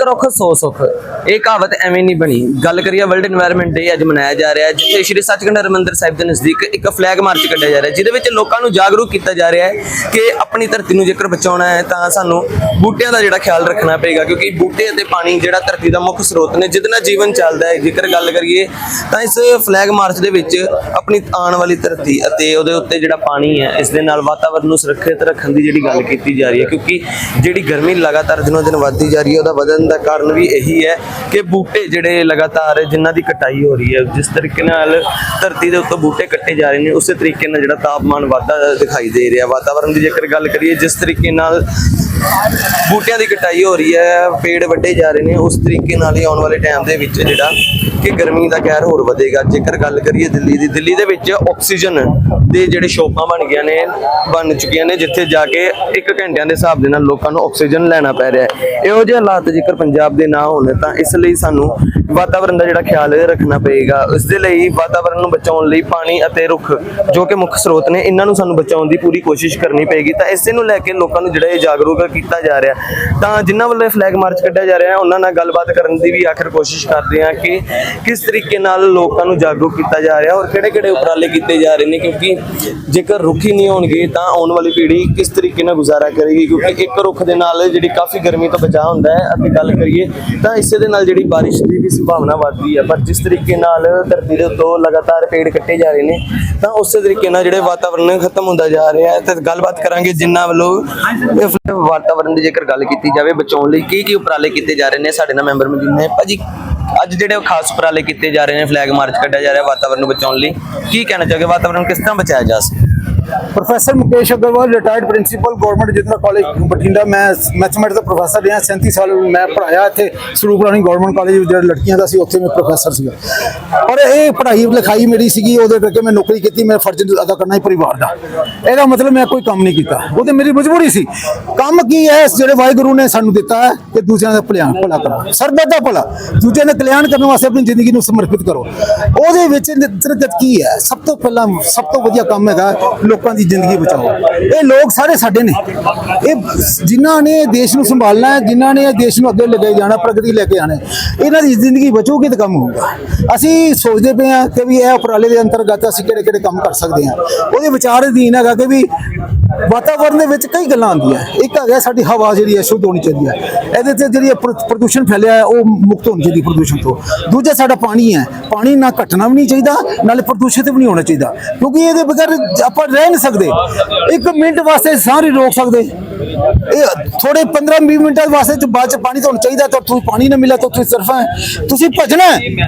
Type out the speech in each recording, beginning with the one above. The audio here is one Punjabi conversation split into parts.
ਇੱਕ ਰੁੱਖ 100 ਸੁੱਖ। ਇਹ ਕਹਾਵਤ ਐਵੇਂ ਨਹੀਂ ਬਣੀ। ਗੱਲ ਕਰੀਏ ਵਰਲਡ এনवायरमेंट ਡੇ ਅੱਜ ਮਨਾਇਆ ਜਾ ਰਿਹਾ ਜਿੱਥੇ ਸ਼੍ਰੀ ਸੱਚਖੰਡ ਹਰਮੰਦਰ ਸਾਹਿਬ ਦੇ ਨਜ਼ਦੀਕ ਇੱਕ ਫਲੈਗ ਮਾਰਚ ਕੱਢਿਆ ਜਾ ਰਿਹਾ ਜਿਹਦੇ ਵਿੱਚ ਲੋਕਾਂ ਨੂੰ ਜਾਗਰੂਕ ਕੀਤਾ ਜਾ ਰਿਹਾ ਹੈ ਕਿ ਆਪਣੀ ਧਰਤੀ ਨੂੰ ਜੇਕਰ ਬਚਾਉਣਾ ਹੈ, ਤਾਂ ਸਾਨੂੰ ਬੂਟਿਆਂ ਦਾ ਜਿਹੜਾ ਖਿਆਲ ਰੱਖਣਾ ਪਏਗਾ, ਕਿਉਂਕਿ ਬੂਟੇ ਅਤੇ ਪਾਣੀ ਜਿਹੜਾ ਧਰਤੀ ਦਾ ਮੁੱਖ ਸਰੋਤ ਨੇ, ਜਿਹਦੇ ਨਾਲ ਜੀਵਨ ਚੱਲਦਾ ਹੈ। ਜੇਕਰ ਗੱਲ ਕਰੀਏ, ਤਾਂ ਇਸ ਫਲੈਗ ਮਾਰਚ ਦੇ ਵਿੱਚ ਆਪਣੀ ਆਉਣ ਵਾਲੀ ਧਰਤੀ ਅਤੇ ਉਹਦੇ ਉੱਤੇ ਜਿਹੜਾ ਪਾਣੀ ਹੈ, ਇਸ ਦੇ ਨਾਲ ਵਾਤਾਵਰਨ ਨੂੰ ਸੁਰੱਖਿਅਤ ਰੱਖਣ ਦੀ ਜਿਹੜੀ ਗੱਲ ਕੀਤੀ ਜਾ ਰਹੀ ਹੈ, ਕਿਉਂਕਿ ਜਿਹੜੀ ਗਰਮੀ ਲਗਾਤਾਰ ਦਿਨੋਂ ਦਿਨ ਵੱਧਦੀ ਜਾ ਰਹੀ ਹੈ, ਉਹਦਾ ਵਧਣ ਦਾ ਕਾਰਨ ਵੀ ਇਹੀ ਹੈ ਕਿ ਬੂਟੇ ਜਿਹੜੇ ਲਗਾਤਾਰ ਜਿਨ੍ਹਾਂ ਦੀ ਕਟਾਈ ਹੋ ਰਹੀ ਹੈ, ਜਿਸ ਤਰੀਕੇ ਨਾਲ ਧਰਤੀ ਦੇ ਉੱਤੇ ਬੂਟੇ ਕੱਟੇ ਜਾ ਰਹੇ ਨੇ, ਉਸੇ ਤਰੀਕੇ ਨਾਲ ਜਿਹੜਾ ਤਾਪਮਾਨ ਵਾਧਾ ਦਿਖਾਈ ਦੇ ਰਿਹਾ। ਵਾਤਾਵਰਨ ਦੀ ਜੇਕਰ ਗੱਲ ਕਰੀਏ, ਜਿਸ ਤਰੀਕੇ ਨਾਲ ਬੂਟਿਆਂ ਦੀ ਕਟਾਈ ਹੋ ਰਹੀ ਹੈ, ਪੇੜ ਵੱਢੇ ਜਾ ਰਹੇ ਨੇ, ਉਸ ਤਰੀਕੇ ਨਾਲ ਹੀ ਆਉਣ ਵਾਲੇ ਟਾਈਮ ਦੇ ਵਿੱਚ ਜਿਹੜਾ ਕਿ ਗਰਮੀ ਦਾ ਕਹਿਰ ਹੋਰ ਵਧੇਗਾ। ਜੇਕਰ ਗੱਲ ਕਰੀਏ ਦਿੱਲੀ ਦੀ, ਦਿੱਲੀ ਦੇ ਵਿੱਚ ਆਕਸੀਜਨ ਦੇ ਜਿਹੜੇ ਸ਼ੋਪਾਂ ਬਣ ਗਈਆਂ ਨੇ, ਬਣ ਚੁੱਕੀਆਂ ਨੇ, ਜਿੱਥੇ ਜਾ ਕੇ ਇੱਕ ਘੰਟਿਆਂ ਦੇ ਹਿਸਾਬ ਦੇ ਨਾਲ ਲੋਕਾਂ ਨੂੰ ਆਕਸੀਜਨ ਲੈਣਾ ਪੈ ਰਿਹਾ ਹੈ। ਇਹੋ ਜਿਹੇ ਹਾਲਾਤ ਜੇਕਰ ਪੰਜਾਬ ਦੇ ਨਾ ਹੋਣ, ਤਾਂ ਇਸ ਲਈ ਸਾਨੂੰ ਵਾਤਾਵਰਣ ਦਾ ਜਿਹੜਾ ਖਿਆਲ ਰੱਖਣਾ ਪਏਗਾ। ਇਸ ਦੇ ਲਈ ਵਾਤਾਵਰਣ ਨੂੰ ਬਚਾਉਣ ਲਈ ਪਾਣੀ ਅਤੇ ਰੁੱਖ, ਜੋ ਕਿ ਮੁੱਖ ਸਰੋਤ ਨੇ, ਇਹਨਾਂ ਨੂੰ ਸਾਨੂੰ ਬਚਾਉਣ ਦੀ ਪੂਰੀ ਕੋਸ਼ਿਸ਼ ਕਰਨੀ ਪਏਗੀ। ਤਾਂ ਇਸੇ ਨੂੰ ਲੈ ਕੇ ਲੋਕਾਂ ਨੂੰ ਜਿਹੜਾ ਇਹ ਜਾਗਰੂਕ ਕੀਤਾ ਜਾ ਰਿਹਾ ਤਾਂ ਜਿਨ੍ਹਾਂ ਵੱਲੋਂ ਇਹ ਫਲੈਗ ਮਾਰਚ ਕੱਢਿਆ ਜਾ ਰਿਹਾ ਉਹਨਾਂ ਨਾਲ ਗੱਲਬਾਤ ਕਰਨ ਦੀ ਵੀ ਆਖਰ ਕੋਸ਼ਿਸ਼ ਕਰਦੇ ਹਾਂ ਕਿ ਕਿਸ ਤਰੀਕੇ ਨਾਲ ਲੋਕਾਂ ਨੂੰ ਜਾਗਰੂਕ ਕੀਤਾ ਜਾ ਰਿਹਾ ਔਰ ਕਿਹੜੇ-ਕਿਹੜੇ ਉਪਰਾਲੇ ਕੀਤੇ ਜਾ ਰਹੇ ਨੇ, ਕਿਉਂਕਿ ਜੇਕਰ ਰੁੱਖ ਹੀ ਨਹੀਂ ਹੋਣਗੇ ਤਾਂ ਆਉਣ ਵਾਲੀ ਪੀੜ੍ਹੀ ਕਿਸ ਤਰੀਕੇ ਨਾਲ ਗੁਜ਼ਾਰਾ ਕਰੇਗੀ? ਕਿਉਂਕਿ ਇੱਕ ਰੁੱਖ ਦੇ ਨਾਲ ਜਿਹੜੀ ਕਾਫੀ ਗਰਮੀ ਤੋਂ ਬਚਾਅ ਹੁੰਦਾ ਹੈ ਅਤੇ ਗੱਲ ਕਰੀਏ ਤਾਂ ਇਸੇ ਦੇ ਨਾਲ ਜਿਹੜੀ ਬਾਰਿਸ਼ ਦੀ ਵੀ ਸੰਭਾਵਨਾ ਵੱਧਦੀ ਹੈ। ਪਰ ਜਿਸ ਤਰੀਕੇ ਨਾਲ ਧਰਤੀ ਦੇ ਉੱਤੋਂ ਲਗਾਤਾਰ ਪੇੜ ਕੱਟੇ ਜਾ ਰਹੇ ਨੇ, ਤਾਂ ਉਸੇ ਤਰੀਕੇ ਨਾਲ ਜਿਹੜੇ ਵਾਤਾਵਰਣ ਖਤਮ ਹੁੰਦਾ ਜਾ ਰਿਹਾ ਹੈ। ਤੇ ਗੱਲਬਾਤ ਕਰਾਂਗੇ ਜਿਨ੍ਹਾਂ ਵੱਲੋਂ ਇਹ ਵਾਤਾਵਰਣ ਦੀ ਜੇਕਰ ਗੱਲ ਕੀਤੀ ਜਾਵੇ ਬਚਾਉਣ ਲਈ ਕੀ ਕੀ ਉਪਰਾਲੇ ਕੀਤੇ ਜਾ ਰਹੇ ਨੇ ਸਾਡੇ ਨਾਲ ਮੈਂਬਰ ਮੌਜੂਦ ਨੇ। ਭਾਜੀ ਅੱਜ ਜਿਹੜੇ ਉਹ ਖਾਸ ਉਪਰਾਲੇ ਕੀਤੇ ਜਾ ਰਹੇ ਨੇ ਫਲੈਗ ਮਾਰਚ ਕੱਢਿਆ ਜਾ ਰਿਹਾ ਵਾਤਾਵਰਣ ਨੂੰ ਬਚਾਉਣ ਲਈ, ਕੀ ਕਹਿਣਾ ਚਾਹੋਗੇ? ਵਾਤਾਵਰਣ ਕਿਸ ਤਰ੍ਹਾਂ ਬਚਾਇਆ ਜਾ ਸਕਦਾ professor Mukesh Agarwal retired principal government Jindra college Bathinda ਮੈਂ ਮੈਥਮੈਟਿਕਸ ਦਾ ਪ੍ਰੋਫੈਸਰ ਰਿਹਾ 37 ਸਾਲ ਮੈਂ ਪੜਾਇਆ ਇੱਥੇ ਸਰੂਪ ਗਵਰਨਮੈਂਟ ਕਾਲਜ ਜਿਹੜਾ ਲੜਕੀਆਂ ਦਾ ਸੀ, ਉੱਥੇ ਮੈਂ ਪ੍ਰੋਫੈਸਰ ਸੀਗਾ। ਪਰ ਇਹ ਪੜ੍ਹਾਈ, ਲਿਖਾਈ ਮੇਰੀ ਸੀਗੀ, ਉਹਦੇ ਕਰਕੇ ਮੈਂ ਨੌਕਰੀ ਕੀਤੀ, ਮੈਂ ਫਰਜ਼ ਅਦਾ ਕਰਨਾ ਹੀ ਪਰਿਵਾਰ ਦਾ। ਇਹਦਾ ਮਤਲਬ ਮੈਂ ਕੋਈ ਕੰਮ ਨਹੀਂ ਕੀਤਾ। ਉਹ ਤੇ ਮੇਰੀ ਮਜਬੂਰੀ ਸੀ। ਕੰਮ ਕੀ ਹੈ ਜਿਹੜੇ ਵਾਹਿਗੁਰੂ ਨੇ ਸਾਨੂੰ ਦਿੱਤਾ ਹੈ, ਕਿ ਦੂਜਿਆਂ ਦਾ ਭਲਿਆ ਭਲਾ ਕਰੋ। ਸਰਬੱਤ ਦਾ ਭਲਾ। ਦੂਜਿਆਂ ਦਾ ਕਲਿਆਣ ਕਰਨ ਵਾਸਤੇ ਆਪਣੀ ਜ਼ਿੰਦਗੀ ਨੂੰ ਸਮਰਪਿਤ ਕਰੋ। ਉਹਦੇ ਵਿੱਚ ਨਿਤਰਗਤ ਕੀ ਹੈ? ਸਭ ਤੋਂ ਪਹਿਲਾਂ, ਸਭ ਤੋਂ ਵਧੀਆ ਕੰਮ ਹੈਗਾ ਲੋਕਾਂ ਦੀ ਜ਼ਿੰਦਗੀ ਬਚਾਓ। ਇਹ ਲੋਕ ਸਾਰੇ ਸਾਡੇ ਨੇ। ਇਹ ਜਿਨ੍ਹਾਂ ਨੇ ਦੇਸ਼ ਨੂੰ ਸੰਭਾਲਣਾ ਹੈ, ਜਿਨ੍ਹਾਂ ਨੇ ਇਹ ਦੇਸ਼ ਨੂੰ ਅੱਗੇ ਲੈ ਕੇ ਜਾਣਾ, ਪ੍ਰਗਤੀ ਲੈ ਕੇ ਆਣਾ ਇਹਨਾਂ ਦੀ ਜ਼ਿੰਦਗੀ ਬਚੂਗੀ ਤਾਂ ਕੰਮ ਹੋਊਗਾ। ਅਸੀਂ ਸੋਚਦੇ ਪਏ ਹਾਂ ਕਿ ਵੀ ਇਹ ਉਪਰਾਲੇ ਦੇ ਅੰਤਰਗਤ ਅਸੀਂ ਕਿਹੜੇ ਕਿਹੜੇ ਕੰਮ ਕਰ ਸਕਦੇ ਹਾਂ। ਉਹਦੇ ਵਿਚਾਰ ਅਧੀਨ ਹੈਗਾ ਕਿ ਵੀ ਵਾਤਾਵਰਣ ਦੇ ਵਿੱਚ ਕਈ ਗੱਲਾਂ ਆਉਂਦੀਆਂ। ਇੱਕ ਹੈਗਾ ਸਾਡੀ ਹਵਾ ਜਿਹੜੀ ਹੈ ਸ਼ੁੱਧ ਹੋਣੀ ਚਾਹੀਦੀ ਹੈ। ਇਹਦੇ ਤੇ ਜਿਹੜੀ ਇਹ ਪ੍ਰਦੂਸ਼ਣ ਫੈਲਿਆ ਹੈ, ਉਹ ਮੁਕਤ ਹੋਣੀ ਚਾਹੀਦੀ ਪ੍ਰਦੂਸ਼ਣ ਤੋਂ। ਦੂਜਾ ਸਾਡਾ ਪਾਣੀ ਹੈ। ਪਾਣੀ ਨਾ ਘਟਣਾ ਵੀ ਨਹੀਂ ਚਾਹੀਦਾ, ਨਾਲੇ ਪ੍ਰਦੂਸ਼ਿਤ ਵੀ ਨਹੀਂ ਹੋਣਾ ਚਾਹੀਦਾ। ਕਿਉਂਕਿ ਇਹਦੇ ਬਗੈਰ ਆਪਾਂ ਰਹਿ ਨਹੀਂ ਸਕਦੇ। ਇੱਕ ਮਿੰਟ ਵਾਸਤੇ ਸਾਹ ਰੋਕ ਸਕਦੇ। ਇਹ ਥੋੜੇ 15 20 ਮਿੰਟਾਂ ਵਾਸਤੇ ਚ ਬਾਅਦ ਚ ਪਾਣੀ ਤੁਹਾਨੂੰ ਚਾਹੀਦਾ, ਤਾਂ ਤੁਸੀਂ ਪਾਣੀ ਨਾ ਮਿਲਿਆ ਤਾਂ ਤੁਸੀਂ ਸਰਫਾ ਤੁਸੀਂ ਭੱਜਣਾ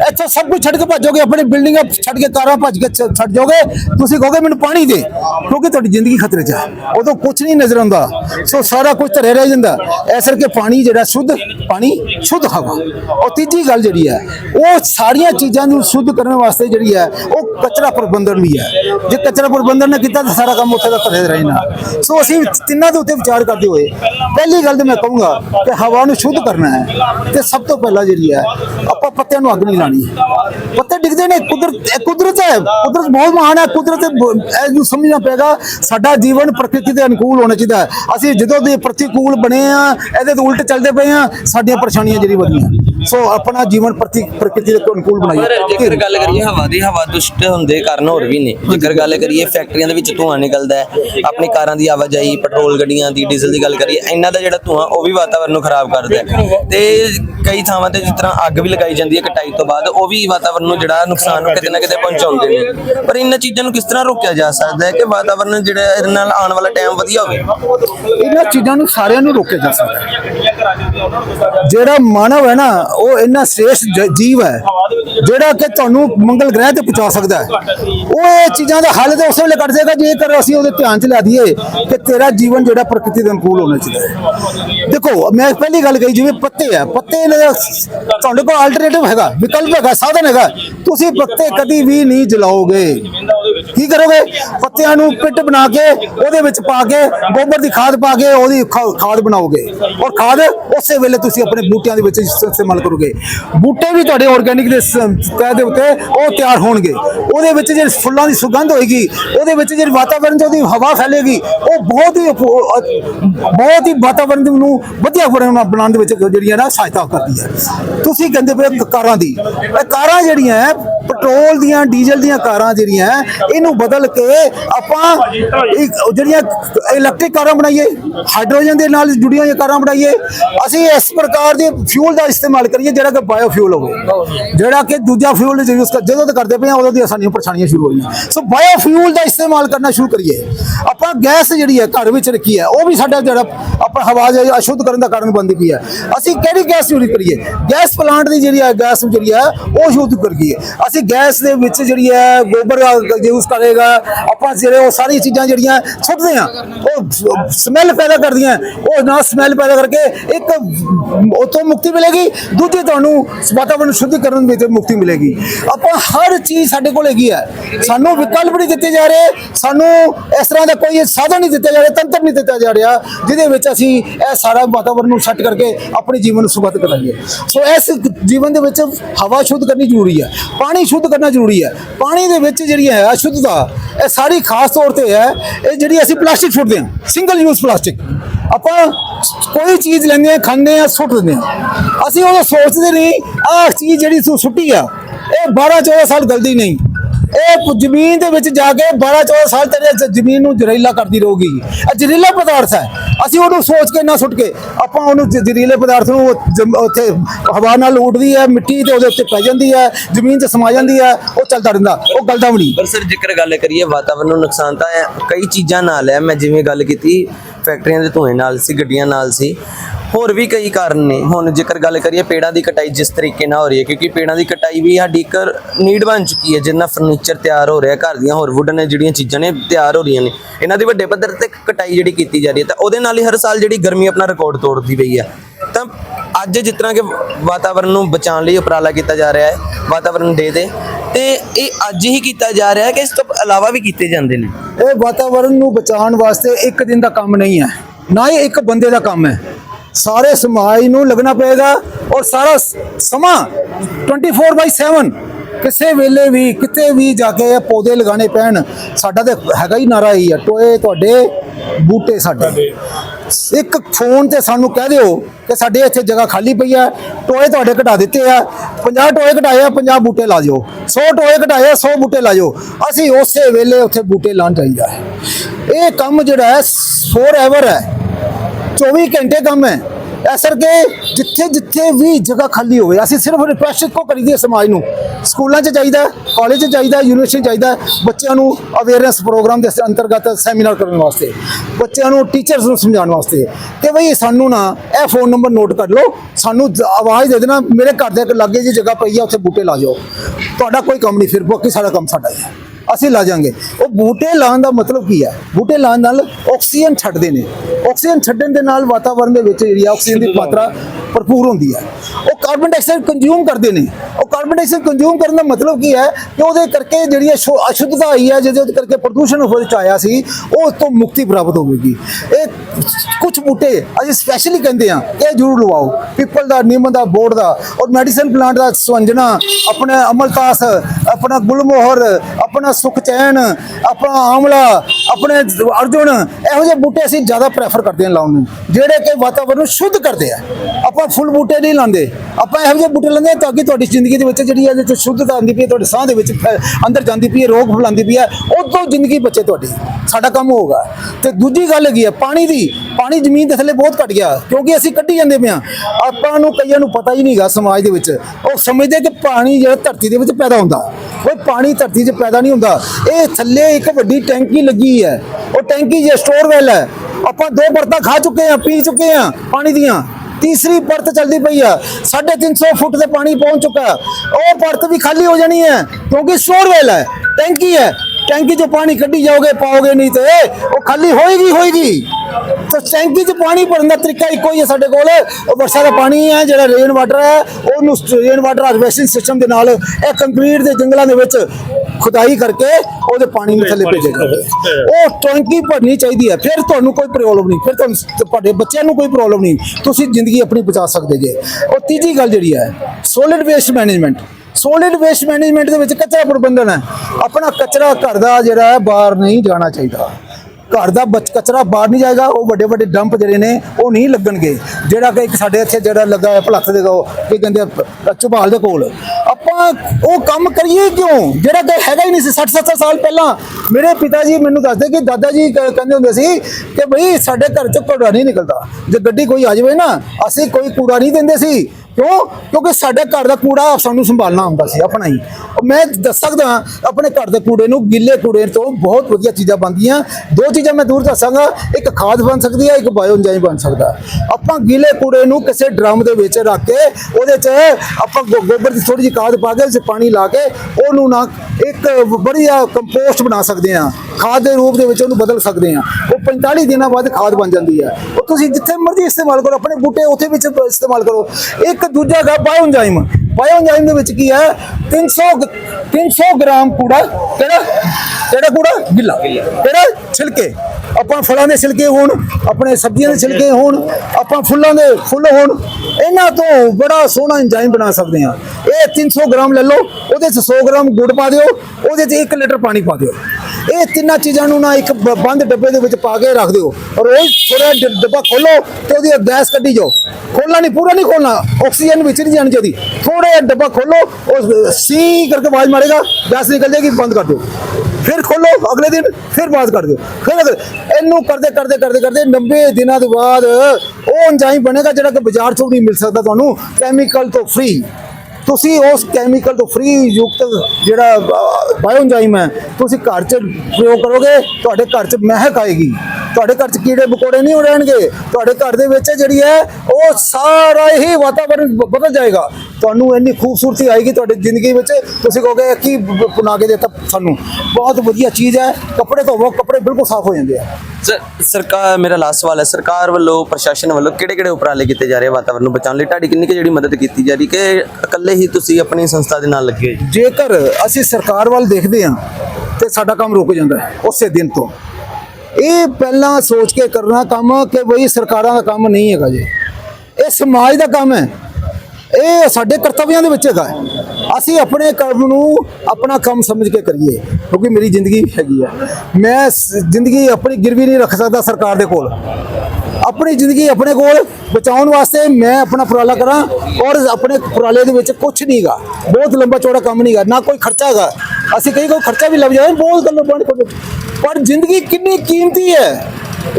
ਇੱਥੋਂ ਸਭ ਕੁਝ ਛੱਡ ਕੇ ਭੱਜੋਗੇ, ਆਪਣੇ ਬਿਲਡਿੰਗਾਂ ਛੱਡ ਕੇ ਕਾਰਾਂ ਭੱਜ ਕੇ ਛੱਡ ਜਾਓਗੇ। ਤੁਸੀਂ ਕਹੋਗੇ ਮੈਨੂੰ ਪਾਣੀ ਦੇ, ਕਿਉਂਕਿ ਤੁਹਾਡੀ ਜ਼ਿੰਦਗੀ ਖਤਰੇ 'ਚ ਹੈ। ਉਦੋਂ ਕੁਝ ਨਹੀਂ ਨਜ਼ਰ ਆਉਂਦਾ। ਸੋ ਸਾਰਾ ਕੁਝ ਧਰਿਆ ਰਹਿ ਜਾਂਦਾ। ਇਸ ਕਰਕੇ ਪਾਣੀ ਜਿਹੜਾ ਸ਼ੁੱਧ ਪਾਣੀ ਸ਼ੁੱਧ ਹਵਾ। ਔਰ ਤੀਜੀ ਗੱਲ ਜਿਹੜੀ ਹੈ, ਉਹ ਸਾਰੀਆਂ ਚੀਜ਼ਾਂ ਨੂੰ ਸ਼ੁੱਧ ਕਰਨ ਵਾਸਤੇ ਜਿਹੜੀ ਹੈ, ਉਹ ਕਚਰਾ ਪ੍ਰਬੰਧਨ ਵੀ ਹੈ। ਜੇ ਕਚਰਾ ਪ੍ਰਬੰਧਨ ਨਾ ਕੀਤਾ ਤਾਂ ਸਾਰਾ ਕੰਮ ਉੱਥੇ ਦਾ ਧਰੇ ਰਹਿਣਾ ਸੋ ਅਸੀਂ ਤਿੰਨਾਂ ਦੇ ਉੱਤੇ ਵਿਚਾਰ ਕਰਦੇ ਹੋਏ, ਪਹਿਲੀ ਗੱਲ ਤੇ ਮੈਂ ਕਹੂੰਗਾ ਕਿ ਹਵਾ ਨੂੰ ਸ਼ੁੱਧ ਕਰਨਾ ਹੈ। ਤੇ ਸਭ ਤੋਂ ਪਹਿਲਾਂ ਜਿਹੜੀ ਹੈ, ਆਪਾਂ ਪੱਤਿਆਂ ਨੂੰ ਅੱਗ ਨਹੀਂ ਲਾਣੀ। ਪੱਤੇ ਡਿੱਗਦੇ ਨੇ, ਕੁਦਰਤ, ਇਹ ਕੁਦਰਤ ਹੈ। ਕੁਦਰਤ ਬਹੁਤ ਮਹਾਨ ਹੈ, ਕੁਦਰਤ ਬ- ਇਹ ਨੂੰ ਸਮਝਣਾ ਪਏਗਾ। ਸਾਡਾ ਜੀਵਨ ਪ੍ਰਕਿਰਤੀ ਦੇ ਅਨੁਕੂਲ ਹੋਣਾ ਚਾਹੀਦਾ ਅਸੀਂ ਜਦੋਂ ਦੇ ਪ੍ਰਤੀਕੂਲ ਬਣੇ ਆ, ਇਹਦੇ ਤੋਂ ਉਲਟ ਚੱਲਦੇ ਪਏ ਆ, ਸਾਡੀਆਂ ਪਰੇਸ਼ਾਨੀਆਂ ਜਿਹੜੀ ਵਧੀਆਂ। ਸੋ ਆਪਣਾ ਜੀਵਨ ਪ੍ਰਤੀ ਪ੍ਰਕਿਰਤੀ ਦੇ ਅਨੁਕੂਲ ਪਰ ਜੇਕਰ ਬਣਾਈਏ ਗੱਲ ਕਰੀਏ ਹਵਾ ਦੀ ਹਵਾ ਦੁਸ਼ਟ ਹੁੰਦੇ ਕਾਰਨ ਹੋਰ ਵੀ ਨੇ। ਜੇਕਰ ਗੱਲ ਕਰੀਏ ਫੈਕਟਰੀਆਂ ਦੇ ਵਿੱਚ ਧੂਆਂ ਨਿਕਲਦਾ ਹੈ ਆਪਣੀ ਕਾਰਾਂ ਦੀ ਆਵਾਜਾਈ ਪੈਟਰੋਲ ਗੱਡੀਆਂ ਦੀ ਡੀਜ਼ਲ ਦੀ ਗੱਲ ਕਰੀਏ ਇਹਨਾਂ ਦਾ ਜਿਹੜਾ ਧੂਆਂ ਉਹ ਵੀ ਵਾਤਾਵਰਨ ਨੂੰ ਖਰਾਬ ਕਰਦਾ ਹੈ। ਤੇ ਕਈ ਥਾਵਾਂ ਤੇ ਜਿਸ ਤਰ੍ਹਾਂ ਅੱਗ ਵੀ ਲਗਾਈ ਜਾਂਦੀ ਹੈ ਕਟਾਈ ਤੋਂ ਬਾਅਦ ਉਹ ਵੀ ਵਾਤਾਵਰਨ ਨੂੰ ਜਿਹੜਾ ਨੁਕਸਾਨ ਨੂੰ ਕਿਤੇ ਨਾ ਕਿਤੇ ਪਹੁੰਚਾਉਂਦੇ ਨੇ। ਪਰ ਇਹਨਾਂ ਚੀਜ਼ਾਂ ਨੂੰ ਕਿਸ ਤਰ੍ਹਾਂ ਰੋਕਿਆ ਜਾ ਸਕਦਾ ਹੈ ਕਿ ਵਾਤਾਵਰਨ ਜਿਹੜਾ ਇਹਦੇ ਨਾਲ ਆਉਣ ਵਾਲਾ ਟਾਈਮ ਵਧੀਆ ਹੋਵੇ? ਇਹਨਾਂ ਚੀਜ਼ਾਂ ਨੂੰ ਸਾਰਿਆਂ ਨੂੰ ਰੋਕਿਆ ਜਾ ਸਕਦਾ ਹੈ। ਜਿਹੜਾ ਮਾਨਵ ਹੈ ਨਾ ਉਹ ਇੰਨਾ ਸ੍ਰੇਸ਼ਟ ਜੀਵ ਹੈ ਜਿਹੜਾ ਕਿ ਤੁਹਾਨੂੰ ਮੰਗਲ ਗ੍ਰਹਿ ਤੇ ਪਹੁੰਚਾ ਸਕਦਾ ਹੈ। ਉਹ ਇਹ ਚੀਜ਼ਾਂ ਦਾ ਹੱਲ ਤੇ ਉਸ ਵੇਲੇ ਕੱਢ ਦੇਗਾ ਜੇਕਰ ਅਸੀਂ ਉਹਦੇ ਧਿਆਨ ਚ ਲਿਆ ਦਈਏ ਕਿ ਤੇਰਾ ਜੀਵਨ ਜਿਹੜਾ ਪ੍ਰਕਿਰਤੀ ਦੇ ਅਨੁਕੂਲ ਹੋਣਾ ਚਾਹੀਦਾ ਹੈ। ਦੇਖੋ ਮੈਂ ਪਹਿਲੀ ਗੱਲ ਕਹੀ ਜਿਵੇਂ ਪੱਤੇ ਆ ਪੱਤੇ ਨੇ ਤੁਹਾਡੇ ਕੋਲ ਆਲਟਰਨੇਟਿਵ ਹੈਗਾ ਵਿਕਲਪ ਹੈਗਾ ਸਾਧਨ ਹੈਗਾ। ਤੁਸੀਂ ਪੱਤੇ ਕਦੀ ਵੀ ਨਹੀਂ ਜਲਾਓਗੇ। ਕੀ ਕਰੋਗੇ? ਪੱਤਿਆਂ ਨੂੰ ਪਿੱਟ ਬਣਾ ਕੇ ਉਹਦੇ ਵਿੱਚ ਪਾ ਕੇ ਗੋਬਰ ਦੀ ਖਾਦ ਪਾ ਕੇ ਉਹਦੀ ਖਾ- ਖਾਦ ਬਣਾਓਗੇ। ਔਰ ਖਾਦ ਉਸੇ ਵੇਲੇ ਤੁਸੀਂ ਆਪਣੇ ਬੂਟਿਆਂ ਦੇ ਵਿੱਚ ਇਸਤੇਮਾਲ ਕਰੋਗੇ। ਬੂਟੇ ਵੀ ਤੁਹਾਡੇ ਆਰਗੈਨਿਕ ਦੇ ਤਹਿ ਦੇ ਉੱਤੇ ਉਹ ਤਿਆਰ ਹੋਣਗੇ। ਉਹਦੇ ਵਿੱਚ ਜਿਹੜੀ ਫੁੱਲਾਂ ਦੀ ਸੁਗੰਧ ਹੋਏਗੀ ਉਹਦੇ ਵਿੱਚ ਜਿਹੜੀ ਵਾਤਾਵਰਣ 'ਚ ਉਹਦੀ ਹਵਾ ਫੈਲੇਗੀ ਉਹ ਬਹੁਤ ਹੀ ਬਹੁਤ ਹੀ ਵਾਤਾਵਰਣ ਨੂੰ ਵਧੀਆ ਬਣਾਉਣ ਦੇ ਵਿੱਚ ਜਿਹੜੀਆਂ ਨਾ ਸਹਾਇਤਾ ਕਰਦੀ ਹੈ। ਤੁਸੀਂ ਕਹਿੰਦੇ ਪਏ ਕਾਰਾਂ ਦੀ। ਇਹ ਕਾਰਾਂ ਜਿਹੜੀਆਂ ਹੈ, ਪੈਟਰੋਲ ਦੀਆਂ ਡੀਜ਼ਲ ਦੀਆਂ ਕਾਰਾਂ ਜਿਹੜੀਆਂ ਇਹਨੂੰ ਬਦਲ ਕੇ ਆਪਾਂ ਜਿਹੜੀਆਂ ਇਲੈਕਟ੍ਰਿਕ ਕਾਰਾਂ ਬਣਾਈਏ ਹਾਈਡਰੋਜਨ ਦੇ ਨਾਲ ਜੁੜੀਆਂ ਹੋਈਆਂ ਕਾਰਾਂ ਬਣਾਈਏ ਅਸੀਂ ਇਸ ਪ੍ਰਕਾਰ ਦੇ ਫਿਊਲ ਦਾ ਇਸਤੇਮਾਲ ਕਰੀਏ ਜਿਹੜਾ ਕਿ ਬਾਇਓ ਫਿਊਲ ਹੋਵੇ। ਜਿਹੜਾ ਕਿ ਦੂਜਾ ਫਿਊਲ ਯੂਜ਼ ਕਰ ਜਦੋਂ ਤੋਂ ਕਰਦੇ ਪਏ ਹਾਂ ਉਦੋਂ ਦੀ ਆਸਾਨੀਆਂ ਪਰੇਸ਼ਾਨੀਆਂ ਸ਼ੁਰੂ ਹੋਈਆਂ ਸੋ ਬਾਇਓ ਫਿਊਲ ਦਾ ਇਸਤੇਮਾਲ ਕਰਨਾ ਸ਼ੁਰੂ ਕਰੀਏ। ਆਪਾਂ ਗੈਸ ਜਿਹੜੀ ਹੈ ਘਰ ਵਿੱਚ ਰੱਖੀ ਹੈ ਉਹ ਵੀ ਸਾਡਾ ਜਿਹੜਾ ਆਪਾਂ ਹਵਾ ਅਸ਼ੁੱਧ ਕਰਨ ਦਾ ਕਾਰਨ ਬਣਦੀ ਪਈ ਹੈ? ਅਸੀਂ ਕਿਹੜੀ ਗੈਸ ਯੂਜ਼ ਕਰੀਏ? ਗੈਸ ਪਲਾਂਟ ਦੀ ਜਿਹੜੀ ਹੈ ਗੈਸ ਜਿਹੜੀ ਹੈ ਉਹ ਯੂਜ਼ ਕਰੀਏ ਅਸੀਂ ਗੈਸ ਦੇ ਵਿੱਚ ਜਿਹੜੀ ਹੈ ਗੋਬਰ ਯੂਜ਼ ਕਰੇਗਾ। ਆਪਾਂ ਜਿਹੜੇ ਉਹ ਸਾਰੀ ਚੀਜ਼ਾਂ ਜਿਹੜੀਆਂ ਸੁੱਟਦੇ ਆ ਉਹ ਸਮੈਲ ਪੈਦਾ ਕਰਦੀਆਂ, ਉਹ ਨਾ ਸਮੈਲ ਪੈਦਾ ਕਰਕੇ ਇੱਕ ਉਤੋਂ ਮੁਕਤੀ ਮਿਲੇਗੀ, ਦੂਜੀ ਤੁਹਾਨੂੰ ਵਾਤਾਵਰਣ ਸ਼ੁੱਧੀਕਰਨ ਵਿੱਚ ਮੁਕਤੀ ਮਿਲੇਗੀ। ਆਪਾਂ ਹਰ ਚੀਜ਼ ਸਾਡੇ ਕੋਲ ਹੈਗੀ ਹੈ ਸਾਨੂੰ ਵਿਕਲਪ ਨਹੀਂ ਦਿੱਤੇ ਜਾ ਰਹੇ, ਸਾਨੂੰ ਇਸ ਤਰ੍ਹਾਂ ਦਾ ਕੋਈ ਸਾਧਨ ਨਹੀਂ ਦਿੱਤਾ ਜਾ ਰਿਹਾ, ਤੰਤਰ ਨਹੀਂ ਦਿੱਤਾ ਜਾ ਰਿਹਾ, ਜਿਹਦੇ ਵਿੱਚ ਅਸੀਂ ਇਹ ਸਾਰਾ ਵਾਤਾਵਰਣ ਨੂੰ ਸੈੱਟ ਕਰਕੇ ਆਪਣੇ ਜੀਵਨ ਨੂੰ ਸੁਭਤ ਕਰਾਂਗੇ। ਸੋ ਇਸ ਜੀਵਨ ਦੇ ਵਿੱਚ ਹਵਾ ਸ਼ੁੱਧ ਕਰਨੀ ਜ਼ਰੂਰੀ ਹੈ ਪਾਣੀ ਸ਼ੁੱਧ ਕਰਨਾ ਜ਼ਰੂਰੀ ਹੈ ਪਾਣੀ ਦੇ ਵਿੱਚ ਜਿਹੜੀ ਹੈ ਅਸ਼ੁੱਧਤਾ ਇਹ ਸਾਰੀ ਖਾਸ ਤੌਰ ਤੇ ਹੈ, ਇਹ ਜਿਹੜੀ ਅਸੀਂ ਪਲਾਸਟਿਕ ਸੁੱਟਦੇ ਹਾਂ ਸਿੰਗਲ ਯੂਜ਼ ਪਲਾਸਟਿਕ ਆਪਾਂ ਕੋਈ ਚੀਜ਼ ਲੈਂਦੇ ਆ ਖਾਂਦੇ ਆ ਸੁੱਟ ਦਿੰਦੇ ਆ ਅਸੀਂ ਉਹ ਸੋਚਦੇ ਨਹੀਂ, ਆਹ ਚੀਜ਼ ਜਿਹੜੀ ਸੁੱਟੀ ਆ, ਇਹ 12 14 ਸਾਲ ਗਲਦੀ ਨਹੀਂ। ਇਹ ਜ਼ਮੀਨ ਦੇ ਵਿੱਚ ਜਾ ਕੇ 12 14 ਸਾਲ ਤੇਰੇ ਜ਼ਮੀਨ ਨੂੰ ਜ਼ਹਿਰੀਲਾ ਕਰਦੀ ਰਹੂਗੀ। ਇਹ ਜ਼ਹਿਰੀਲਾ ਪਦਾਰਥ ਹੈ। ਅਸੀਂ ਉਹਨੂੰ ਸੋਚ ਕੇ ਨਾ ਸੁੱਟ ਕੇ ਆਪਾਂ ਉਹਨੂੰ ਜ਼ਹਿਰੀਲੇ ਪਦਾਰਥ ਨੂੰ ਉੱਥੇ ਹਵਾ ਨਾਲ ਉੱਡਦੀ ਹੈ, ਮਿੱਟੀ ਤੇ ਉਹਦੇ ਉੱਤੇ ਪੈ ਜਾਂਦੀ ਹੈ, ਜ਼ਮੀਨ 'ਚ ਸਮਾ ਜਾਂਦੀ ਹੈ, ਉਹ ਚੱਲਦਾ ਰਹਿੰਦਾ, ਉਹ ਗਲਦਾ ਵੀ ਨਹੀਂ। ਪਰ ਸਰ ਜੇਕਰ ਗੱਲ ਕਰੀਏ ਵਾਤਾਵਰਣ ਨੂੰ ਨੁਕਸਾਨ ਤਾਂ ਕਈ ਚੀਜ਼ਾਂ ਨਾਲ ਹੈ। ਮੈਂ ਜਿਵੇਂ ਗੱਲ ਕੀਤੀ ਫੈਕਟਰੀਆਂ ਦੇ ਧੂਏ ਨਾਲ ਸੀ, ਗੱਡੀਆਂ ਨਾਲ ਸੀ। ਹੋਰ ਵੀ ਕਈ ਕਾਰਨ ਨੇ। ਹੁਣ ਜੇਕਰ ਗੱਲ ਕਰੀਏ ਪੇੜਾਂ ਦੀ ਕਟਾਈ ਜਿਸ ਤਰੀਕੇ ਨਾਲ ਹੋ ਰਹੀ ਹੈ, ਕਿਉਂਕਿ ਪੇੜਾਂ ਦੀ ਕਟਾਈ ਵੀ ਸਾਡੀ ਇੱਕ ਨੀਡ ਬਣ ਚੁੱਕੀ ਹੈ, ਜਿੰਨਾ ਫਰਨੀਚਰ ਤਿਆਰ ਹੋ ਰਿਹਾ, ਘਰ ਦੀਆਂ ਹੋਰ ਵੁੱਡਨ ਜਿਹੜੀਆਂ ਚੀਜ਼ਾਂ ਨੇ, ਤਿਆਰ ਹੋ ਰਹੀਆਂ ਨੇ। ਇਹਨਾਂ ਦੀ ਵੱਡੇ ਪੱਧਰ ਤੇ ਕਟਾਈ ਜਿਹੜੀ ਕੀਤੀ ਜਾ ਰਹੀ ਹੈ, ਤਾਂ ਉਹਦੇ ਨਾਲ ਹੀ ਹਰ ਸਾਲ ਜਿਹੜੀ ਗਰਮੀ ਆਪਣਾ ਰਿਕਾਰਡ ਤੋੜਦੀ ਪਈ ਹੈ। ਤਾਂ ਅੱਜ ਜਿਸ ਤਰ੍ਹਾਂ ਕਿ ਵਾਤਾਵਰਣ ਨੂੰ ਬਚਾਉਣ ਲਈ ਉਪਰਾਲਾ ਕੀਤਾ ਜਾ ਰਿਹਾ ਹੈ ਵਾਤਾਵਰਣ ਡੇ ਤੇ ਤੇ ਇਹ ਅੱਜ ਹੀ ਕੀਤਾ ਜਾ ਰਿਹਾ ਹੈ ਕਿ ਇਸ ਤੋਂ ਇਲਾਵਾ ਵੀ ਕੀਤੇ ਜਾਂਦੇ ਨੇ? ਇਹ ਵਾਤਾਵਰਣ ਨੂੰ ਬਚਾਉਣ ਵਾਸਤੇ ਇੱਕ ਦਿਨ ਦਾ ਕੰਮ ਨਹੀਂ ਹੈ, ਨਾ ਹੀ ਇੱਕ ਬੰਦੇ ਦਾ ਕੰਮ ਹੈ। ਸਾਰੇ ਸਮਾਜ ਨੂੰ ਲੱਗਣਾ ਪਏਗਾ ਔਰ ਸਾਰਾ ਸ- ਸਮਾਂ 24/7 ਕਿਸੇ ਵੇਲੇ ਵੀ, ਕਿਤੇ ਵੀ ਜਾ ਕੇ ਇਹ ਪੌਦੇ ਲਗਾਣੇ ਪੈਣ, ਸਾਡਾ ਤੇ ਹੈਗਾ ਹੀ ਨਾਰਾ ਹੀ ਹੈ, ਟੋਏ ਤੁਹਾਡੇ, ਬੂਟੇ ਸਾਡੇ। ਇੱਕ ਫੋਨ ਤੇ ਸਾਨੂੰ ਕਹਿ ਦਿਓ ਕਿ ਸਾਡੇ ਇੱਥੇ ਜਗ੍ਹਾ ਖਾਲੀ ਪਈ ਹੈ, ਟੋਏ ਤੁਹਾਡੇ ਘਟਾ ਦਿੱਤੇ ਆ 50 ਟੋਏ ਘਟਾਏ ਆ 50 ਬੂਟੇ ਲਾ ਜਿਓ 100 ਟੋਏ ਘਟਾਏ ਆ 100 ਬੂਟੇ ਲਾ ਜਿਓ ਅਸੀਂ ਉਸੇ ਵੇਲੇ ਉੱਥੇ ਬੂਟੇ ਲਾਉਣ ਚਾਹੀਦਾ ਹੈ ਇਹ ਕੰਮ ਜਿਹੜਾ ਹੈ ਫੋਰ ਐਵਰ ਹੈ। 24 ਘੰਟੇ ਕੰਮ ਹੈ। ਇਸ ਕਰਕੇ ਜਿੱਥੇ ਜਿੱਥੇ ਵੀ ਜਗ੍ਹਾ ਖਾਲੀ ਹੋਵੇ, ਅਸੀਂ ਸਿਰਫ ਰਿਕੁਐਸਟ ਇੱਕੋ ਕਰੀਦੀ ਹੈ ਸਮਾਜ ਨੂੰ। ਸਕੂਲਾਂ 'ਚ ਚਾਹੀਦਾ ਕਾਲਜ 'ਚ ਚਾਹੀਦਾ ਯੂਨੀਵਰਸਿਟੀ 'ਚ ਚਾਹੀਦਾ ਬੱਚਿਆਂ ਨੂੰ ਅਵੇਅਰਨੈਸ ਪ੍ਰੋਗਰਾਮ ਦੇ ਅੰਤਰਗਤ ਸੈਮੀਨਾਰ ਕਰਨ ਵਾਸਤੇ, ਬੱਚਿਆਂ ਨੂੰ ਟੀਚਰਸ ਨੂੰ ਸਮਝਾਉਣ ਵਾਸਤੇ। ਕਿ ਬਈ ਸਾਨੂੰ ਨਾ ਇਹ ਫੋਨ ਨੰਬਰ ਨੋਟ ਕਰ ਲਓ, ਸਾਨੂੰ ਆਵਾਜ਼ ਦੇ ਦੇਣਾ, ਮੇਰੇ ਘਰ ਦੇ ਲਾਗੇ ਜੀ ਜਗ੍ਹਾ ਪਈ ਆ, ਉੱਥੇ ਬੂਟੇ ਲਾ ਜਾਓ। ਤੁਹਾਡਾ ਕੋਈ ਕੰਮ ਨਹੀਂ, ਫਿਰ ਬਾਕੀ ਸਾਡਾ ਕੰਮ ਸਾਡਾ ਹੈ ਅਸੀਂ ਲਾ ਜਾਾਂਗੇ। ਉਹ ਬੂਟੇ ਲਾਉਣ ਦਾ ਮਤਲਬ ਕੀ ਹੈ? ਬੂਟੇ ਲਾਉਣ ਨਾਲ ਆਕਸੀਜਨ ਛੱਡਦੇ ਨੇ। ਆਕਸੀਜਨ ਛੱਡਣ ਦੇ ਨਾਲ ਵਾਤਾਵਰਣ ਦੇ ਵਿੱਚ ਜਿਹੜੀ ਆਕਸੀਜਨ ਦੀ ਮਾਤਰਾ ਭਰਪੂਰ ਹੁੰਦੀ ਹੈ। ਉਹ ਕਾਰਬਨ ਡਾਈਆਕਸਾਈਡ ਕੰਜ਼ਿਊਮ ਕਰਦੇ ਨੇ। ਉਹ ਕਾਰਬਨ ਡਾਈਆਕਸਾਈਡ ਕੰਜ਼ੂਮ ਕਰਨ ਦਾ ਮਤਲਬ ਕੀ ਹੈ ਕਿ ਉਹਦੇ ਕਰਕੇ ਜਿਹੜੀ ਅਸ਼ੁੱਧਤਾ ਆਈ ਹੈ, ਜਿਹਦੇ ਕਰਕੇ ਪ੍ਰਦੂਸ਼ਣ ਉਹਦੇ ਚ ਆਇਆ ਸੀ, ਉਹ ਤੋਂ ਮੁਕਤੀ ਪ੍ਰਾਪਤ ਹੋਵੇਗੀ। ਇਹ ਕੁਝ ਬੂਟੇ ਅਸੀਂ ਸਪੈਸ਼ਲੀ ਕਹਿੰਦੇ ਆ ਇਹ ਜ਼ਰੂਰ ਲਵਾਓ। ਪਿੱਪਲ ਦਾ ਨਿੰਮ ਦਾ ਬੋੜ ਦਾ ਔਰ ਮੈਡੀਸਨ ਪਲਾਂਟ ਦਾ ਸੁੰਜਣਾ ਆਪਣਾ ਅਮਲਤਾਸ, ਆਪਣਾ ਗੁਲਮੋਹਰ, ਆਪਣਾ ਸੁਖਚੈਨ ਆਪਣਾ ਆਮਲਾ, ਆਪਣੇ ਅਰਜੁਨ, ਇਹੋ ਜਿਹੇ ਬੂਟੇ ਅਸੀਂ ਜ਼ਿਆਦਾ ਪ੍ਰੈਫਰ ਕਰਦੇ ਹਾਂ ਲਾਉਣ ਨੂੰ, ਜਿਹੜੇ ਕਿ ਵਾਤਾਵਰਨ ਨੂੰ ਸ਼ੁੱਧ ਕਰਦੇ ਆ। ਆਪਾਂ ਆਪਾਂ ਫੁੱਲ ਬੂਟੇ ਨਹੀਂ ਲਾਉਂਦੇ। ਆਪਾਂ ਇਹੋ ਜਿਹੇ ਬੂਟੇ ਲਾਉਂਦੇ ਹਾਂ ਤਾਂ ਕਿ ਤੁਹਾਡੀ ਜ਼ਿੰਦਗੀ ਦੇ ਵਿੱਚ ਜਿਹੜੀ ਇਹਦੇ 'ਚ ਸ਼ੁੱਧਤਾ ਆਉਂਦੀ ਪਈ ਹੈ, ਤੁਹਾਡੇ ਸਾਹ ਦੇ ਵਿੱਚ ਫੈ- ਅੰਦਰ ਜਾਂਦੀ ਪਈ ਹੈ, ਰੋਗ ਫੈਲਾਉਂਦੀ ਪਈ ਹੈ ਉਹ ਤੋਂ ਜ਼ਿੰਦਗੀ ਬਚੇ ਤੁਹਾਡੀ। ਸਾਡਾ ਕੰਮ ਹੋਊਗਾ। ਤੇ ਦੂਜੀ ਗੱਲ ਹੈਗੀ ਹੈ, ਪਾਣੀ ਦੀ ਪਾਣੀ ਜ਼ਮੀਨ ਦੇ ਥੱਲੇ ਬਹੁਤ ਘਟ ਗਿਆ, ਕਿਉਂਕਿ ਅਸੀਂ ਕੱਢੀ ਜਾਂਦੇ ਪਿਆ ਆਪਾਂ ਨੂੰ ਕਈਆਂ ਨੂੰ ਪਤਾ ਹੀ ਨਹੀਂਗਾ ਸਮਾਜ ਦੇ ਵਿੱਚ। ਉਹ ਸਮਝਦੇ ਕਿ ਪਾਣੀ ਜਿਹੜਾ ਧਰਤੀ ਦੇ ਵਿੱਚ ਪੈਦਾ ਹੁੰਦਾ। ਉਹ ਪਾਣੀ ਧਰਤੀ 'ਚ ਪੈਦਾ ਨਹੀਂ ਹੁੰਦਾ। ਇਹ ਥੱਲੇ ਇੱਕ ਵੱਡੀ ਟੈਂਕੀ ਲੱਗੀ ਹੈ। ਉਹ ਟੈਂਕੀ ਜੇ ਸਟੋਰ ਵੈਲ ਹੈ, ਆਪਾਂ ਦੋ ਪਰਤਾਂ ਖਾ ਚੁੱਕੇ ਆ ਪੀ ਚੁੱਕੇ ਆ ਪਾਣੀ ਦੀਆਂ। ਤੀਸਰੀ ਪਰਤ ਚੱਲਦੀ ਪਈ ਆ 350 ਫੁੱਟ ਤੇ ਪਾਣੀ ਪਹੁੰਚ ਚੁੱਕਾ ਹੈ। ਉਹ ਪਰਤ ਵੀ ਖਾਲੀ ਹੋ ਜਾਣੀ ਹੈ, ਕਿਉਂਕਿ ਸਟੋਰ ਵੈਲ ਹੈ, ਟੈਂਕੀ ਹੈ ਟੈਂਕੀ 'ਚ ਪਾਣੀ ਕੱਢੀ ਜਾਓਗੇ, ਪਾਓਗੇ ਨਹੀਂ ਤੇ ਉਹ ਖਾਲੀ ਹੋਏਗੀ ਹੋਏਗੀ। ਤਾਂ ਟੈਂਕੀ 'ਚ ਪਾਣੀ ਭਰਨ ਦਾ ਤਰੀਕਾ ਇੱਕੋ ਹੀ ਹੈ ਸਾਡੇ ਕੋਲ। ਉਹ ਵਰਸ਼ਾ ਦਾ ਪਾਣੀ ਹੈ, ਜਿਹੜਾ ਰੇਨ ਵਾਟਰ ਹੈ, ਉਹਨੂੰ ਰੇਨ ਵਾਟਰ ਹਾਰਵੈਸਟਿੰਗ ਸਿਸਟਮ ਦੇ ਨਾਲ ਇਹ ਕੰਕਰੀਟ ਦੇ ਜੰਗਲਾਂ ਦੇ ਵਿੱਚ ਖੁਦਾਈ ਕਰਕੇ ਉਹਦੇ ਪਾਣੀ ਨੂੰ ਥੱਲੇ ਭੇਜਿਆ ਜਾਵੇ। ਉਹ ਟੈਂਕੀ ਭਰਨੀ ਚਾਹੀਦੀ ਹੈ। ਫਿਰ ਤੁਹਾਨੂੰ ਕੋਈ ਪ੍ਰੋਬਲਮ ਨਹੀਂ। ਫਿਰ ਤੁਹਾਨੂੰ ਤੁਹਾਡੇ ਬੱਚਿਆਂ ਨੂੰ ਕੋਈ ਪ੍ਰੋਬਲਮ ਨਹੀਂ। ਤੁਸੀਂ ਜ਼ਿੰਦਗੀ ਆਪਣੀ ਬਚਾ ਸਕਦੇ ਜੇ। ਉਹ ਤੀਜੀ ਗੱਲ ਜਿਹੜੀ ਹੈ solid waste management solid waste management ਦੇ ਵਿੱਚ ਕਚਰਾ ਪ੍ਰਬੰਧਨ ਹੈ। ਆਪਣਾ ਕਚਰਾ ਘਰ ਦਾ ਜਿਹੜਾ ਹੈ ਬਾਹਰ ਨਹੀਂ ਜਾਣਾ ਚਾਹੀਦਾ। ਘਰ ਦਾ ਬਚ ਕਚਰਾ ਬਾਹਰ ਨਹੀਂ ਜਾਏਗਾ ਉਹ ਵੱਡੇ ਵੱਡੇ ਡੰਪ ਜਿਹੜੇ ਨੇ ਉਹ ਨਹੀਂ ਲੱਗਣਗੇ। ਜਿਹੜਾ ਕਿ ਇੱਕ ਸਾਡੇ ਇੱਥੇ ਜਿਹੜਾ ਲੱਗਾ ਹੈ ਭਲੱਖ ਦੇ ਕੋ ਕੀ ਕਹਿੰਦੇ ਆ, ਦੇ ਕੋਲ। ਆਪਾਂ ਉਹ ਕੰਮ ਕਰੀਏ ਕਿਉਂ? ਜਿਹੜਾ ਕਿ ਹੈਗਾ ਹੀ ਨਹੀਂ ਸੀ 60 70 ਸਾਲ ਪਹਿਲਾਂ। ਮੇਰੇ ਪਿਤਾ ਜੀ ਮੈਨੂੰ ਦੱਸਦੇ ਕਿ ਦਾਦਾ ਜੀ ਕਹਿੰਦੇ ਹੁੰਦੇ ਸੀ ਕਿ ਭਈ ਸਾਡੇ ਘਰ ਚ ਕੂੜਾ ਨਹੀਂ ਨਿਕਲਦਾ। ਜੇ ਗੱਡੀ ਕੋਈ ਆ ਜਾਵੇ ਨਾ ਅਸੀਂ ਕੋਈ ਕੂੜਾ ਨਹੀਂ ਦਿੰਦੇ ਸੀ। ਕਿਉਂ? ਕਿਉਂਕਿ ਸਾਡੇ ਘਰ ਦਾ ਕੂੜਾ ਸਾਨੂੰ ਸੰਭਾਲਣਾ ਹੁੰਦਾ ਸੀ, ਆਪਣਾ ਹੀ। ਮੈਂ ਦੱਸ ਸਕਦਾ ਆਪਣੇ ਘਰ ਦੇ ਕੂੜੇ ਨੂੰ, ਗਿੱਲੇ ਕੂੜੇ ਤੋਂ ਬਹੁਤ ਵਧੀਆ ਚੀਜ਼ਾਂ ਬਣਦੀਆਂ। ਦੋ ਚੀਜ਼ਾਂ ਮੈਂ ਦੂਰ ਦੱਸਾਂਗਾ, ਇੱਕ ਖਾਦ ਬਣ ਸਕਦੀ ਹੈ, ਇੱਕ ਬਾਇਓ ਇੰਜਾਈਮ ਬਣ ਸਕਦਾ। ਆਪਾਂ ਗਿੱਲੇ ਕੂੜੇ ਨੂੰ ਕਿਸੇ ਡਰਮ ਦੇ ਵਿੱਚ ਰੱਖ ਕੇ, ਉਹਦੇ 'ਚ ਆਪਾਂ ਗੋ- ਗੋਬਰ ਦੀ ਥੋੜੀ ਜਿਹੀ ਖਾਦ ਪਾ ਕੇ ਉਸ 'ਚ ਪਾਣੀ ਲਾ ਕੇ, ਉਹਨੂੰ ਨਾ ਇੱਕ ਵਧੀਆ ਕੰਪੋਸਟ ਬਣਾ ਸਕਦੇ ਹਾਂ। ਖਾਦ ਦੇ ਰੂਪ ਦੇ ਵਿੱਚ ਉਹਨੂੰ ਬਦਲ ਸਕਦੇ ਹਾਂ। ਉਹ 45 ਦਿਨਾਂ ਬਾਅਦ ਖਾਦ ਬਣ ਜਾਂਦੀ ਹੈ। ਉਹ ਤੁਸੀਂ ਜਿੱਥੇ ਮਰਜ਼ੀ ਇਸਤੇਮਾਲ ਕਰੋ, ਆਪਣੇ ਬੂਟੇ ਉੱਥੇ ਵਿੱਚ ਇਸਤੇਮਾਲ ਕਰੋ। ਇੱਕ ਦੂਜਾ ਹੈਗਾ ਬਾਇਓਐਂਜ਼ਾਈਮ ਬਾਇਓਐਂਜ਼ਾਈਮ ਦੇ ਵਿੱਚ ਕੀ ਹੈ? 300 ਗ- 300 ਗ੍ਰਾਮ ਕੂੜਾ, ਕਿਹੜਾ? ਕਿਹੜਾ ਕੂੜਾ? ਗਿੱਲਾ। ਕਿਹੜਾ? ਛਿਲਕੇ। ਆਪਾਂ ਫਲਾਂ ਦੇ ਛਿਲਕੇ ਹੋਣ, ਆਪਣੇ ਸਬਜ਼ੀਆਂ ਦੇ ਛਿਲਕੇ ਹੋਣ, ਆਪਾਂ ਫੁੱਲਾਂ ਦੇ ਫੁੱਲ ਹੋਣ, ਇਹਨਾਂ ਤੋਂ ਬੜਾ ਸੋਹਣਾ ਇੰਜਾਈਮ ਬਣਾ ਸਕਦੇ ਹਾਂ। ਇਹ 300 ਗ੍ਰਾਮ ਲੈ ਲਓ, ਉਹਦੇ 'ਚ 100 ਗ੍ਰਾਮ ਗੁੜ ਪਾ ਦਿਓ, ਉਹਦੇ 'ਚ 1 ਲੀਟਰ ਪਾਣੀ ਪਾ ਦਿਓ। ਇਹ ਤਿੰਨਾਂ ਚੀਜ਼ਾਂ ਨੂੰ ਨਾ ਇੱਕ ਬ- ਬੰਦ ਡੱਬੇ ਦੇ ਵਿੱਚ ਪਾ ਕੇ ਰੱਖ ਦਿਓ। ਰੋਜ਼ ਉਹ ਥੋੜਾ ਡੱਬਾ ਖੋਲੋ ਤੇ ਉਹਦੀ ਗੈਸ ਕੱਢੀ ਜਾਓ। ਖੋਲਣਾ ਨਹੀਂ, ਪੂਰਾ ਨਹੀਂ ਖੋਲਣਾ, ਆਕਸੀਜਨ ਵਿੱਚ ਨਹੀਂ ਜਾਣੀ ਚਾਹੀਦੀ। ਥੋੜਾ ਜਿਹਾ ਡੱਬਾ ਖੋਲੋ, ਉਹ ਸੀ ਕਰਕੇ ਆਵਾਜ਼ ਮਾਰੇਗਾ ਗੈਸ ਨਿਕਲ ਜਾਏਗੀ, ਬੰਦ ਕਰ ਦਿਓ। ਫਿਰ ਖੋਲੋ, ਅਗਲੇ ਦਿਨ ਫਿਰ ਬਾਤ ਕਰ ਦਿਓ। ਫਿਰ ਇਹਨੂੰ ਕਰਦੇ ਕਰਦੇ ਕਰਦੇ ਕਰਦੇ 90 ਦਿਨਾਂ ਦੇ ਬਾਅਦ ਉਹ ਇੰਜਾਈਮ ਬਣੇਗਾ ਜਿਹੜਾ ਕਿ ਬਾਜ਼ਾਰ ਚੋਂ ਨਹੀਂ ਮਿਲ ਸਕਦਾ ਤੁਹਾਨੂੰ ਕੈਮੀਕਲ ਤੋਂ ਫ੍ਰੀ ਤੁਸੀਂ ਉਸ ਕੈਮੀਕਲ ਤੋਂ ਫ੍ਰੀ ਯੁਕਤ ਜਿਹੜਾ ਬਾਇਓ ਇੰਜਾਈਮ ਹੈ ਤੁਸੀਂ ਘਰ 'ਚ ਪ੍ਰਯੋਗ ਕਰੋਗੇ, ਤੁਹਾਡੇ ਘਰ 'ਚ ਮਹਿਕ ਆਏਗੀ। ਤੁਹਾਡੇ ਘਰ 'ਚ ਕੀੜੇ ਮਕੌੜੇ ਨਹੀਂ ਰਹਿਣਗੇ। ਤੁਹਾਡੇ ਘਰ ਦੇ ਵਿੱਚ ਜਿਹੜੀ ਹੈ, ਉਹ ਸਾਰਾ ਹੀ ਵਾਤਾਵਰਣ ਬਦਲ ਜਾਏਗਾ। ਤੁਹਾਨੂੰ ਇੰਨੀ ਖੂਬਸੂਰਤੀ ਆਏਗੀ ਤੁਹਾਡੀ ਜ਼ਿੰਦਗੀ ਵਿੱਚ ਤੁਸੀਂ ਕਹੋਗੇ ਕੀ ਬਣਾ ਕੇ ਦਿੱਤਾ ਸਾਨੂੰ। ਬਹੁਤ ਵਧੀਆ ਚੀਜ਼ ਹੈ ਕੱਪੜੇ ਧੋਵੋ ਕੱਪੜੇ ਬਿਲਕੁਲ ਸਾਫ਼ ਹੋ ਜਾਂਦੇ ਆ। ਸਰ ਸਰਕਾਰ ਮੇਰਾ ਲਾਸਟ ਸਵਾਲ ਹੈ ਸਰਕਾਰ ਵੱਲੋਂ ਪ੍ਰਸ਼ਾਸਨ ਵੱਲੋਂ ਕਿਹੜੇ ਕਿਹੜੇ ਉਪਰਾਲੇ ਕੀਤੇ ਜਾ ਰਹੇ ਵਾਤਾਵਰਨ ਨੂੰ ਬਚਾਉਣ ਲਈ? ਤੁਹਾਡੀ ਕਿੰਨੀ ਕੁ ਜਿਹੜੀ ਮਦਦ ਕੀਤੀ ਜਾ ਰਹੀ ਕਿ ਇਕੱਲੇ ਹੀ ਤੁਸੀਂ ਆਪਣੀ ਸੰਸਥਾ ਦੇ ਨਾਲ ਲੱਗੇ? ਜੇਕਰ ਅਸੀਂ ਸਰਕਾਰ ਵੱਲ ਦੇਖਦੇ ਹਾਂ ਤੇ ਸਾਡਾ ਕੰਮ ਰੁਕ ਜਾਂਦਾ ਹੈ ਉਸੇ ਦਿਨ ਤੋਂ। ਇਹ ਪਹਿਲਾਂ ਸੋਚ ਕੇ ਕਰਨਾ ਕੰਮ ਕਿ ਬਈ ਸਰਕਾਰਾਂ ਦਾ ਕੰਮ ਨਹੀਂ ਹੈਗਾ ਜੀ। ਇਹ ਸਮਾਜ ਦਾ ਕੰਮ ਹੈ। ਇਹ ਸਾਡੇ ਕਰਤੱਵਿਆਂ ਦੇ ਵਿੱਚ ਹੈਗਾ। ਅਸੀਂ ਆਪਣੇ ਕੰਮ ਨੂੰ ਆਪਣਾ ਕੰਮ ਸਮਝ ਕੇ ਕਰੀਏ, ਕਿਉਂਕਿ ਮੇਰੀ ਜ਼ਿੰਦਗੀ ਵੀ ਹੈਗੀ ਹੈ ਮੈਂ ਜ਼ਿੰਦਗੀ ਆਪਣੀ ਗਿਰਵੀ ਨਹੀਂ ਰੱਖ ਸਕਦਾ ਸਰਕਾਰ ਦੇ ਕੋਲ। ਆਪਣੀ ਜ਼ਿੰਦਗੀ ਆਪਣੇ ਕੋਲ ਬਚਾਉਣ ਵਾਸਤੇ ਮੈਂ ਆਪਣਾ ਉਪਰਾਲਾ ਕਰਾਂ ਔਰ ਆਪਣੇ ਉਪਰਾਲੇ ਦੇ ਵਿੱਚ ਕੁਝ ਨਹੀਂਗਾ ਬਹੁਤ ਲੰਬਾ ਚੌੜਾ ਕੰਮ ਨਹੀਂਗਾ ਨਾ ਕੋਈ ਖਰਚਾ ਹੈਗਾ ਅਸੀਂ ਕਈ ਕੋਈ ਖਰਚਾ ਵੀ ਲੱਗ ਜਾਵੇ ਬਹੁਤ ਗੱਲੋਂ ਬਣ ਪਰ ਜ਼ਿੰਦਗੀ ਕਿੰਨੀ ਕੀਮਤੀ ਹੈ?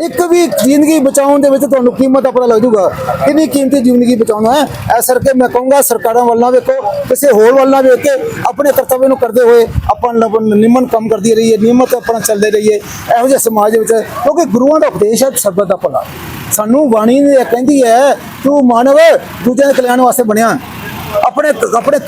ਇੱਕ ਵੀ ਜ਼ਿੰਦਗੀ ਬਚਾਉਣ ਦੇ ਵਿੱਚ ਤੁਹਾਨੂੰ ਕੀਮਤ ਦਾ ਪਤਾ ਲੱਗ ਜਾਊਗਾ ਕਿੰਨੀ ਕੀਮਤੀ ਜ਼ਿੰਦਗੀ ਬਚਾਉਣਾ ਹੈ? ਇਸ ਕਰਕੇ ਮੈਂ ਕਹੂੰਗਾ, ਸਰਕਾਰਾਂ ਵੱਲ ਨਾ ਵੇਖੋ, ਕਿਸੇ ਹੋਰ ਵੱਲ ਨਾ ਵੇਖ ਕੇ ਆਪਣੇ ਕਰਤੱਵ ਨੂੰ ਕਰਦੇ ਹੋਏ ਆਪਾਂ ਨਵ- ਨਿਮਨ ਕੰਮ ਕਰਦੀ ਰਹੀਏ, ਨਿਯਮਤ ਆਪਣਾ ਚੱਲਦੇ ਰਹੀਏ, ਇਹੋ ਜਿਹੇ ਸਮਾਜ ਦੇ ਵਿੱਚ। ਕਿਉਂਕਿ ਗੁਰੂਆਂ ਦਾ ਉਪਦੇਸ਼ ਹੈ ਸਰਬਤ ਦਾ ਭਲਾ। ਸਾਨੂੰ ਬਾਣੀ ਨੇ ਕਹਿੰਦੀ ਹੈ, ਤੂੰ ਮਾਨਵ, ਦੂਜਿਆਂ ਦੇ ਕਲਿਆਣ ਵਾਸਤੇ ਬਣਿਆ। ਆਪਣੇ ਆਪਣੇ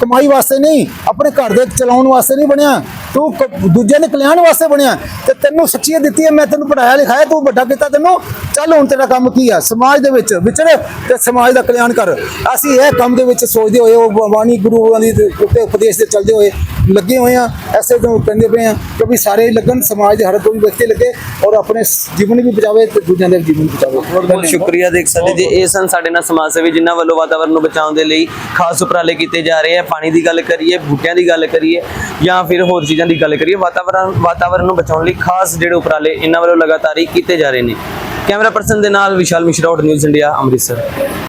ਕਮਾਈ ਵਾਸਤੇ ਨਹੀਂ, ਆਪਣੇ ਘਰ ਦੇ ਚਲਾਉਣ ਵਾਸਤੇ ਨਹੀਂ ਬਣਿਆ। ਤੂੰ ਕ- ਦੂਜਿਆਂ ਦੇ ਕਲਿਆਣ ਵਾਸਤੇ ਬਣਿਆ। ਤੇ ਤੈਨੂੰ ਸੱਚੀਅਤ ਦਿੱਤੀ ਹੈ, ਮੈਂ ਤੈਨੂੰ ਪੜਾਇਆ ਲਿਖਾਇਆ, ਤੂੰ ਵੱਡਾ ਕੀਤਾ ਤੈਨੂੰ। ਚੱਲ ਹੁਣ ਤੇਰਾ ਕੰਮ ਕੀ ਆ? ਸਮਾਜ ਦੇ ਵਿੱਚ ਵਿਚਰ ਤੇ ਸਮਾਜ ਦਾ ਕਲਿਆਣ ਕਰ। ਅਸੀਂ ਇਹ ਕੰਮ ਦੇ ਵਿੱਚ ਸੋਚਦੇ ਹੋਏ, ਉਹ ਬਾਣੀ ਗੁਰੂਆਂ ਦੀ ਉੱਤੇ ਉਪਦੇਸ਼ ਦੇ ਚੱਲਦੇ ਹੋਏ ਲੱਗੇ ਹੋਏ ਆ ਐਸੇ ਤੋਂ ਕਹਿੰਦੇ ਪਏ ਆ ਕਿ ਵੀ ਸਾਰੇ ਲੱਗਣ, ਸਮਾਜ ਦੇ ਹਰ ਕੋਈ ਵਿਅਕਤੀ ਲੱਗੇ ਔਰ ਆਪਣੇ ਜੀਵਨ ਵੀ ਬਚਾਵੇ ਤੇ ਦੂਜਿਆਂ ਦੇ ਜੀਵਨ ਬਚਾਵੇ। ਬਹੁਤ ਬਹੁਤ ਸ਼ੁਕਰੀਆ ਦੇਖ ਸਕਦੇ ਜੀ। ਇਹ ਸਨ ਸਾਡੇ ਨਾਲ ਸਮਾਜ ਸੇਵੀ, ਜਿਨ੍ਹਾਂ ਵੱਲੋਂ ਵਾਤਾਵਰਨ ਨੂੰ ਬਚਾਉਣ ਦੇ ਲਈ ਖਾਸ ਉਪਰਾਲੇ ਕੀਤੇ ਜਾ ਰਹੇ ਆ, ਪਾਣੀ ਦੀ ਗੱਲ ਕਰੀਏ, ਬੂਟਿਆਂ ਦੀ ਗੱਲ ਕਰੀਏ, ਜਾਂ ਫਿਰ ਹੋਰ ਚੀਜ਼ਾਂ ਦੀ ਗੱਲ ਕਰੀਏ, ਵਾਤਾਵਰਨ ਵਾਤਾਵਰਨ ਨੂੰ ਬਚਾਉਣ ਲਈ ਖਾਸ ਜਿਹੜੇ ਉਪਰਾਲੇ ਇਹਨਾਂ ਵੱਲੋਂ ਲਗਾਤਾਰ ਹੀ ਕੀਤੇ ਜਾ ਰਹੇ ਨੇ। ਕੈਮਰਾ ਪਰਸਨ ਦੇ ਨਾਲ Vishal Mishra out news India Amritsar.